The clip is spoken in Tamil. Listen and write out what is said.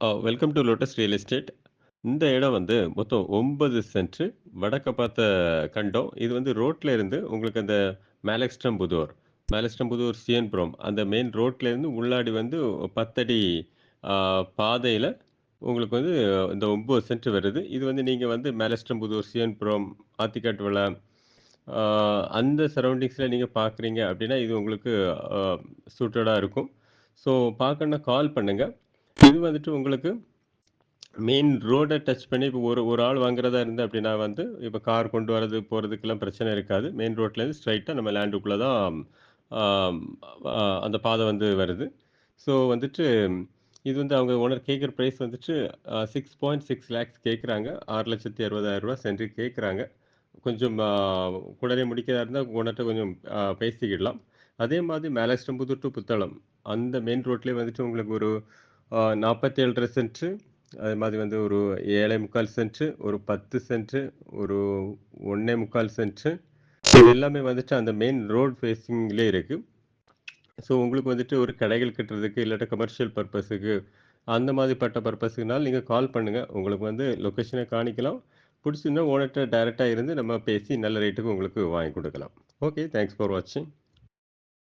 Ah welcome to lotus real estate. இந்த இடம் வந்து மொத்தம் 9 சென்ட் வடக்க பார்த்த கண்டம். இது வந்து ரோட்ல இருந்து உங்களுக்கு அந்த மேலக்ஸ்டம்புதூர், மேலக்ஸ்டம்புதூர், சிஎன்புரம் அந்த மெயின் ரோட்ல இருந்து உள்ளாடி வந்து 10 அடி பாதையில உங்களுக்கு வந்து இந்த 9 சென்ட் வருது. இது வந்து நீங்க வந்து மேலஸ்டம்புதூர், சிஎன்புரம், ஆத்திக்காட்டு விளை அ அந்த சரவுண்டிங்ஸ்ல நீங்க பார்க்குறீங்க அப்படின்னா, இது உங்களுக்கு சூட்டடாக சூட்டடா இருக்கும். ஸோ பார்க்கணும்னா கால் பண்ணுங்க. இது வந்துட்டு உங்களுக்கு மெயின் ரோடை டச் பண்ணி இப்போ ஒரு ஒரு ஆள் வாங்குறதா இருந்து அப்படின்னா வந்து, இப்போ கார் கொண்டு வரது, போகிறதுக்கெல்லாம் பிரச்சனை இருக்காது. மெயின் ரோட்லேருந்து ஸ்ட்ரைட்டாக நம்ம லேண்டுக்குள்ளே தான் அந்த பாதை வந்து வருது. ஸோ வந்துட்டு இது வந்து அவங்க ஓனர் கேட்குற ப்ரைஸ் வந்துட்டு சிக்ஸ் பாயிண்ட் சிக்ஸ் லேக்ஸ் கேட்குறாங்க. ஆறு லட்சத்தி அறுபதாயிரரூபா சென்று கேட்குறாங்க. கொஞ்சம் உடனே முடிக்கிறதா இருந்தால் ஓனர்கிட்ட கொஞ்சம் பேசிக்கிடலாம். அதே மாதிரி மேலஸ்டம்புதூர் டு புத்தளம் அந்த மெயின் ரோட்லேயே வந்துட்டு உங்களுக்கு ஒரு அ 47 1/2 அதே மாதிரி வந்து ஒரு ஏழை முக்கால் சென்ட்டு ஒரு பத்து சென்ட்டு ஒரு ஒன்றே முக்கால் சென்ட்டு இது எல்லாமே வந்துட்டு அந்த மெயின் ரோட் ஃபேஸிங்லேயே இருக்குது ஸோ உங்களுக்கு வந்துட்டு ஒரு கடைகள் கட்டுறதுக்கு, இல்லாட்டா கமர்ஷியல் பர்பஸுக்கு அந்த மாதிரிப்பட்ட பர்பஸுக்குனாலும் நீங்கள் கால் பண்ணுங்கள் உங்களுக்கு வந்து லொக்கேஷனை காணிக்கலாம். பிடிச்சிருந்தா ஓனர்ட்ட டைரெக்டாக இருந்து நம்ம பேசி நல்ல ரேட்டுக்கு உங்களுக்கு வாங்கி கொடுக்கலாம் ஓகே. தேங்க்ஸ் ஃபார் வாட்சிங்.